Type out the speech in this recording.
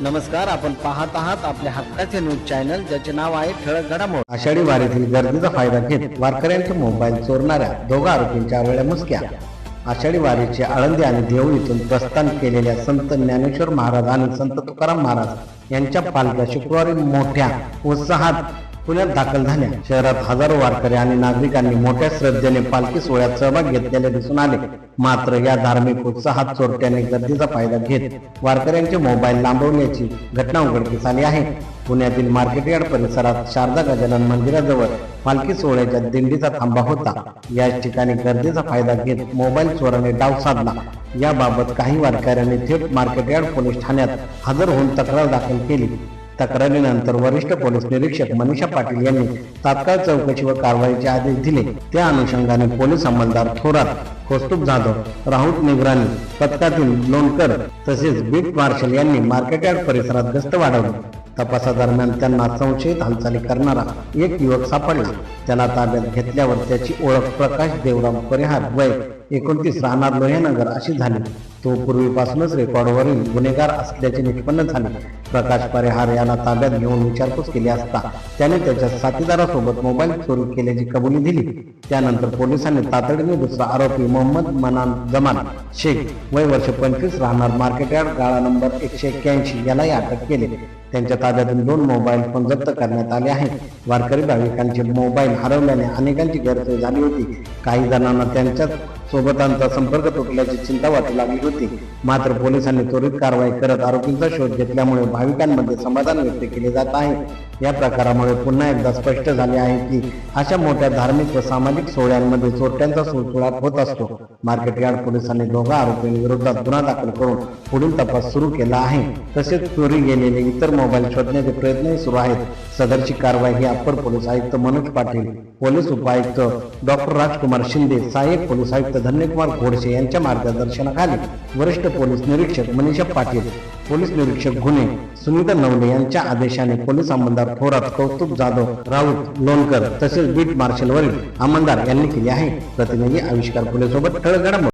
नमस्कार आपण पाहत आहात आपल्या हक्काचे न्यूज चॅनल ज्याचे नाव आहे ठळक घडामोड. आषाढी वारीतील गर्दीचा फायदा घेत वारकऱ्यांचे मोबाईल चोरणाऱ्या दोघा आरोपींच्या वेळ्या मुसक्या. आषाढी वारीचे आळंदी आणि देवळीतून प्रस्थान केलेल्या संत ज्ञानेश्वर महाराज आणि संत तुकाराम महाराज यांच्या पालख्या शुक्रवारी मोठ्या उत्साहात पुण्यात दाखल झाल्या शहरात हजारो वारकरी आणि नागरिकांनी मोठ्या श्रद्धेने पालखी सोहळ्यात सहभाग घेतलेले दिसून आले. मात्र या धार्मिक उत्साहात चोरट्यांनी गर्दीचा फायदा घेत वारकऱ्यांचे मोबाईल लांबवण्याची घटना उघडकीस आली आहे. पुण्यातील मार्केट यार्ड परिसरात शारदा गजानन मंदिराजवळ पालखी सोहळ्याच्या दिंडीचा थांबा होता. याच ठिकाणी गर्दीचा फायदा घेत मोबाईल चोराने डाव साधला. याबाबत काही वारकऱ्यांनी थेट मार्केट यार्ड पोलीस ठाण्यात हजर होऊन तक्रार दाखल केली. तक्रारीनंतर वरिष्ठ पोलीस निरीक्षक मनीषा पाटील यांनी तात्काळ चौकशी व कारवाईचे आदेश दिले. त्या अनुषंगाने पोलीस अंमलदार थोरात कौस्तुभ जाधव राहुल निगराणी पथकातील लोणकर तसेच बीट मार्शल यांनी मार्केट यार्ड परिसरात गस्त वाढवली. तपासादरम्यान त्यांना संशयित हालचाली करणारा एक युवक सापडला. त्याला ताब्यात घेतल्यावर त्याची ओळख प्रकाश देवराम परिहार वय एकोणतीस राहणार लोहेनगर अशी झाली. तो पूर्वीपासूनच रेकॉर्डवरील गुन्हेगार असल्याचे निष्पन्न झाले. प्रकाश परिहार याला ताब्यात घेऊन विचारपूस केली असता त्याने त्याच्या साथीदारासोबत मोबाईल चोरी केल्याची कबुली दिली. त्यानंतर पोलिसांनी तातडीने दुसरा आरोपी मोहम्मद मनान जमान शेख वय वर्ष पंचवीस राहणार मार्केट यार्ड गाळा नंबर एकशे एक्क्याऐंशी यालाही अटक केली. त्यांच्या ताब्यातून दोन मोबाईल फोन जप्त करण्यात आले आहेत. वारकरी भाविकांचे मोबाईल हरवल्याने अनेकांची गैरसोय झाली होती. काही जणांना त्यांच्या सोबतांचा संपर्क तुटल्याची चिंता वाटू लागली होती. मात्र पोलिसांनी त्वरित कारवाई करत आरोपींचा शोध घेतल्यामुळे भाविकांमध्ये समाधान व्यक्त केले जात आहे. या प्रकारामुळे पुन्हा एकदा स्पष्ट झाले आहे की अशा मोठ्या धार्मिक व सामाजिक सोहळ्यांमध्ये चोरट्यांचा सुळसुळाट होत असतो. मार्केट यार्ड पोलिसांनी दोघा आरोपींविरोधात गुन्हा दाखल करून पुढील तपास सुरू केला आहे. तसेच चोरी गेलेले इतर मोबाईल शोधण्याचे प्रयत्नही सुरू आहेत. सदरची कारवाई ही अप्पर पोलीस आयुक्त मनोज पाटील पोलीस उपायुक्त डॉक्टर राजकुमार शिंदे सहाय्यक पोलीस आयुक्त धन्यकुमार खोडसे यांच्या मार्गदर्शनाखाली वरिष्ठ पोलीस निरीक्षक मनीषा पाटील पोलीस निरीक्षक गुन्हे सुनीता नवले यांच्या आदेशाने पोलीस अंमलदार थोरात कौस्तुभ जाधव राऊत लोणकर तसेच बीट मार्शल वरील अंमलदार यांनी केली आहे. प्रतिनिधी आविष्कार फुले सोबत ठळक